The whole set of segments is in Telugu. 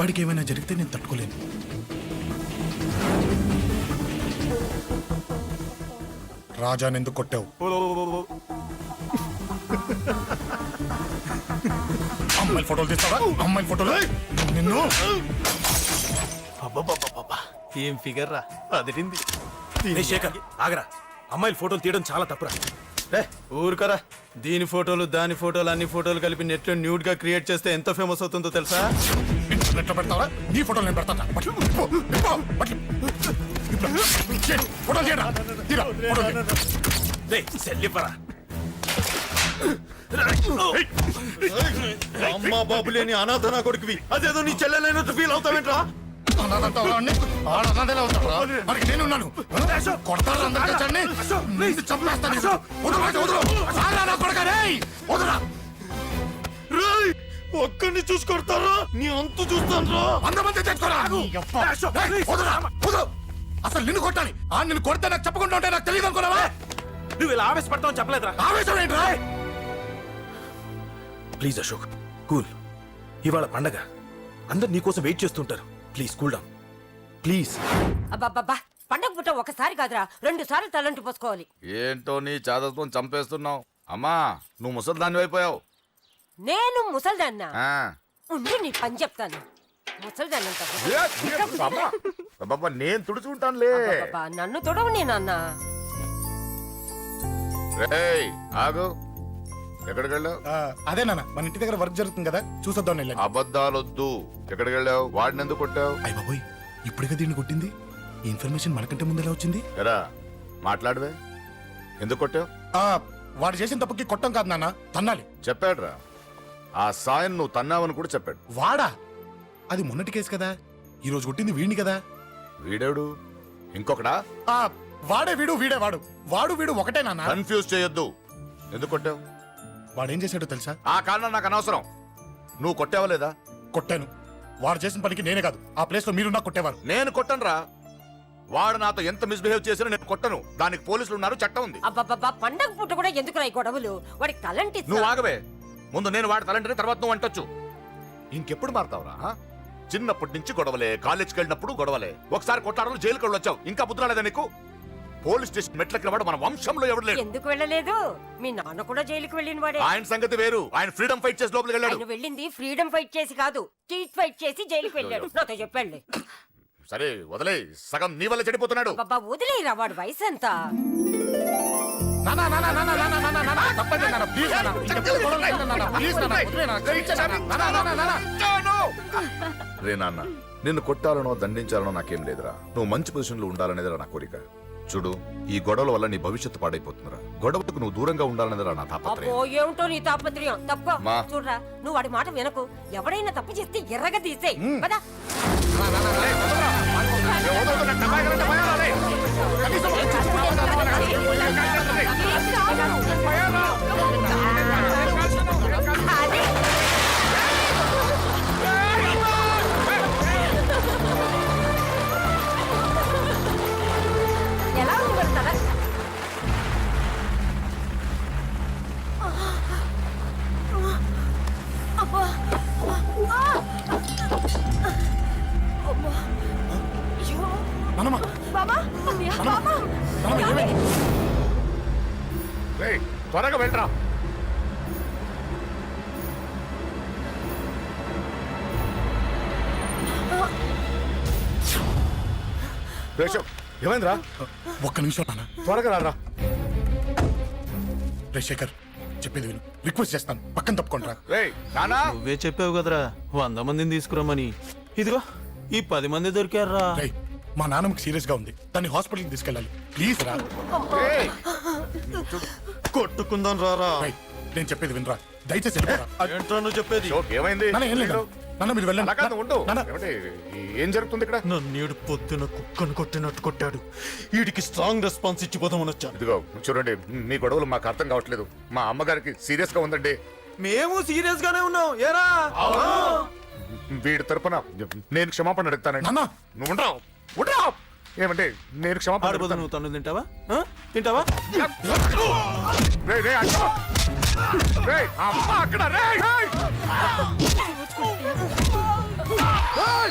వాడికి ఏమైనా జరిగితే నేను తట్టుకోలేను. రాజాని ఎందుకు కొట్టావు? అమ్మాయిల ఫోటోలు తీస్తావా? అమ్మాయిల ఫోటోలు? నిన్ను? అబ్బబ్బబ్బబ్బబ్బా. ఏం ఫిగర్ రా? అదిరింది. రే శేఖర్ ఆగరా. అమ్మాయిల ఫోటోలు తీయడం చాలా తప్పురా. రే ఊరుకరా. దీని ఫోటోలు దాని ఫోటోలు అన్ని ఫోటోలు కలిపి నెట్లో న్యూడ్గా క్రియేట్ చేస్తే ఎంత ఫేమస్ అవుతుందో తెలుసా? ఇంటర్నెట్లో పెడతావా? నీ ఫోటోలు నేను పెడతా బట్లు, పో, పో, బట్లు. ఇప్పుడు, చేయండి, ఫోటోలు చేయరా సెల్లిపరా అమ్మా బాబు లేని అనాథ నా కొడుకువి. అదేదో నీ చెల్లెలైనట్టు ఫీల్ అవుతావేంట్రా? నేనున్నాను. కొడతారా అందరు తెచ్చండి? నిన్ను చంపేస్తాను. వదరు, వదరు. వదరా. ఒక్కడిని చూసి కొడతారా నీ అంతు చూస్తాను రా అంతమంది తెచ్చుకోరా. అసలు నిన్ను కొట్టాలి ఆ నిన్ను కొడితే నాకు చెప్పకుండా ఉంటే నాకు తెలియదు అనుకున్నావా? నువ్వు ఇలా ఆవేశపడతావు చెప్పలేదురా. ఆవేశం ఏంట్రా? ప్లీజ్ అశోక్. కూల్. ఇవాళ పండగ. అందరు నీకోసం వెయిట్ చేస్తుంటారు. Please cool down. ప్లీజ్. అబ్బబ్బబ్బా. పండగ పుట్ట ఒకసారి కాదురా. రెండు సార్లు తలంటి పోసుకోవాలి. ఏంటో నీ చాదత్వం చంపేస్తున్నావు. అమ్మా నువ్వు ముసలిదాన్ని అయిపోయావు. నేను ముసల్దాన్న. ఆ. ఉండి నీ పని చెప్తాను. నేను తుడుచుకుంటానులే నన్ను తొడవు నీ నాన్న. రేయ్ ఆగు. ఎక్కడికి వెళ్ళావు? ఆ, అదే నాన్న మన ఇంటి దగ్గర వర్క్ జరుగుతుంది కదా చూసొద్దాం అబద్ధాలొద్దు. ఎక్కడికి వెళ్ళావు? వాడిని ఎందుకు కొట్టావు? అయ్య బాబోయ్ ఇప్పుడుగా దీన్ని కొట్టింది? ఈ ఇన్ఫర్మేషన్ మనకంటే ముందు ఎలా వచ్చింది? ఎరా మాట్లాడవే. ఎందుకు కొట్టావు? ఆ వాడు చేసిన తప్పుకి కొట్టం కాదు నాన్న తన్నాలి. చెప్పాడురా. ఆ సాయం నువ్వు తన్నావని కూడా చెప్పాడు. వాడా? అది మొన్నటి కేసు కదా. ఈ రోజు కొట్టింది వీడిని కదా. వీడేడు ఇంకొకడా? ఆ వాడే వీడు వీడే వాడు. వాడు వీడు ఒకటే నాన్న. కన్ఫ్యూజ్ చేయొద్దు. ఎందుకు కొట్టావు? వాడు ఏం చేశాడో తెలుసా? ఆ కారణం నాకు అనవసరం. నువ్వు కొట్టావా లేదా? కొట్టాను. వాడు చేసిన పనికి నేనే కాదు. ఆ ప్లేస్లో మీరు నాకు కొట్టేవారు. నేను కొట్టనురా. వాడు నాతో ఎంత మిస్బిహేవ్ చేసినా నేను కొట్టను. దానికి పోలీసులు ఉన్నారు చట్టం ఉంది. అబ్బబ్బబ్బా పండగ పుట్ట కూడా ఎందుకు ఈ గొడవలు? వాడికి తలంటి నువ్వు ఆగవే. ముందు నేను వాడి తలంటే తర్వాత నువ్వు అంటొచ్చు. ఇంకెప్పుడు మారుతావురా? చిన్నప్పటి నుంచి గొడవలే కాలేజ్కి వెళ్ళినప్పుడు గొడవలే. ఒకసారి కొట్టాడలు జైలుకి వెళ్ళి వచ్చావు ఇంకా బుద్ధి రాలేదా నీకు? పోలీస్ స్టేషన్ మెట్లకి వాడు మన వంశంలో ఎవడు లేడు. ఎందుకు వెళ్ళలేదు? మీ నాన్న కూడా జైలుకి వెళ్ళిన వాడే. ఆయన సంగతి వేరు. ఆయన ఫ్రీడమ్ ఫైట్ చేసి లోపలికి వెళ్ళాడు. ఆయన వెళ్ళింది ఫ్రీడమ్ ఫైట్ చేసి కాదు స్ట్రీట్ ఫైట్ చేసి జైలుకి వెళ్ళాడు. నాతో చెప్పండి. సరే వదిలే సగం నీ వల్ల చెడిపోతున్నాడు. బాబా వదిలేరా వాడు వయసు ఎంత గొడవలు వదిలే. రే నాన్న నిన్ను కొట్టాలనో దండించాలనో నాకేం లేదురా నువ్వు మంచి పొజిషన్లో ఉండాలనేదిరా నా కోరిక చూడు ఈ గొడవల వల్ల నీ భవిష్యత్తు పాడైపోతుందిరా గొడవకు నువ్వు దూరంగా ఉండాలనేదిరా నా అబ్బో తాపత్రయం ఏమిటో నీ తాపత్రయం తప్పుకో మా. చూడరా నువ్వు వాడి మాట వినకు ఎవడైనా తప్పు చేస్తే ఎర్రగా తీసేయ్ పదా బాబా బాబా? రేయ్, త్వరగా వెళ్ళరా. ఏమైందిరా? ఒక్క నిమిషం నాన్న. త్వరగా రారా. రే శేఖర్ చెప్పేది విను. రిక్వెస్ట్ చేస్తాను. పక్కన తప్పుకుంటారా రేయ్ నానా నువ్వే చెప్పావు కదరా వంద మందిని తీసుకురమ్మని. ఇదిగో ఈ పది మంది దొరికారా రే మా నాన్నమ్మకి సీరియస్గా ఉంది. దాన్ని హాస్పిటల్కి తీసుకెళ్ళాలి. ప్లీజ్ రా. కొట్టుకుందాం రారా. రేయ్, నేను చెప్పేది వినరా? దయచేసి వెళ్ళిపోరా. ఏంట్రా నువ్వు చెప్పేది? అశోక్, ఏమైంది? నాన్న ఏం లేదు. నాన్న మీరు వెళ్ళండి. అలా కాదు ఉండు. నాన్న. ఏమిటి, ఏం జరుగుతుంది ఇక్కడ? నన్నేడు పొద్దున కుక్కను కొట్టినట్టు కొట్టాడు. వీడికి స్ట్రాంగ్ రెస్పాన్స్ ఇచ్చిపోదామని వచ్చాను. ఇదిగో చూడండి మీ గొడవలు మాకు అర్థం కావట్లేదు. మా అమ్మగారికి సీరియస్గా ఉందండి. మేము సీరియస్ గానే ఉన్నాం. ఏరా? వీడి తరపున నేను క్షమాపణ అడుగుతానండి. నాన్న. నువ్వు ఉండరావు ఏమంటే నేను క్షమాపణ అడుగుతాను నువ్వు తను తింటావా ఆ? తింటావా రేయ్, రేయ్, అక్క. రేయ్, అమ్మ అక్కడ రేయ్, రేయ్. రేయ్,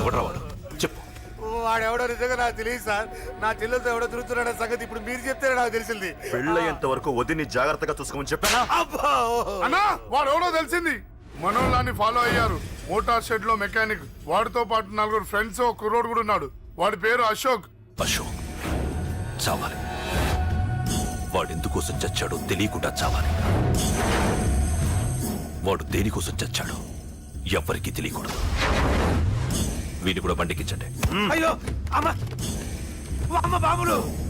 ఎవడ్రా వాడు? చెప్పు. వాడెవడో నిజంగా నాకు తెలియదు సార్. నా చెల్లెలతో ఎవడో తిరుగుతున్నాడన్న సంగతి ఇప్పుడు మీరు చెప్తేనే నాకు తెలిసింది. పెళ్ళయ్యేంత వరకు వదిని జాగ్రత్తగా చూసుకోమని చెప్పానా? అన్నా వాడు ఎవడో తెలిసింది. మనోళ్ళని ఫాలో అయ్యారు. మోటార్ షెడ్లో మెకానిక్ వాడితో పాటు నలుగురు ఫ్రెండ్స్ ఒక కుర్రోడు కూడా ఉన్నాడు. వాడి పేరు అశోక్. అశోక్ చావాలి. వాడెందుకోసం చచ్చాడో తెలియకుండా చావాలి. వాడు దేనికోసం చచ్చాడు ఎవ్వరికీ తెలియకూడదు. వీని కూడా బండికించండి. అయ్యో అమ్మ! అమ్మ బాబులు!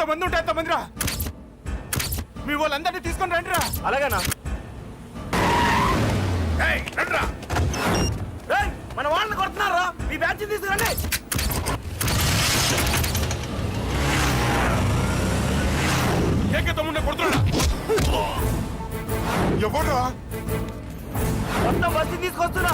ఎంతమంది ఉంటే ఎంతమంది రా మీ వాళ్ళందరినీ తీసుకొని రండి రా అలాగేనా మన వాళ్ళని కొడుతున్నారా? మీ బ్యాచ్ తీసుకురండి. ఏకే తమ్ముడిని కొడుతున్నాడా? ఎవర్రా మొత్తం బస్సు తీసుకొస్తున్నా.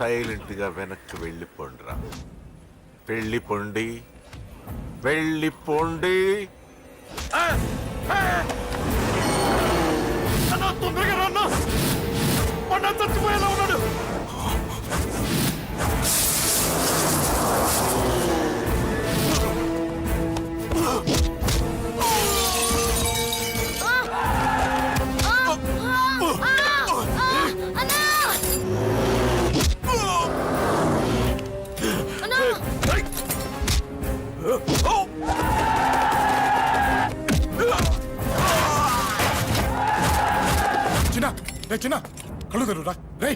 సైలెంట్గా వెనక్కి వెళ్ళిపోండిరా. వెళ్ళిపోండి. వెళ్ళిపోండి. అన్న తొందరగా రా అన్న పడ్డా చచ్చిపోయేలా ఉన్నాడు. చిన్న రే చిన్న? కళ్ళు తెరురా రే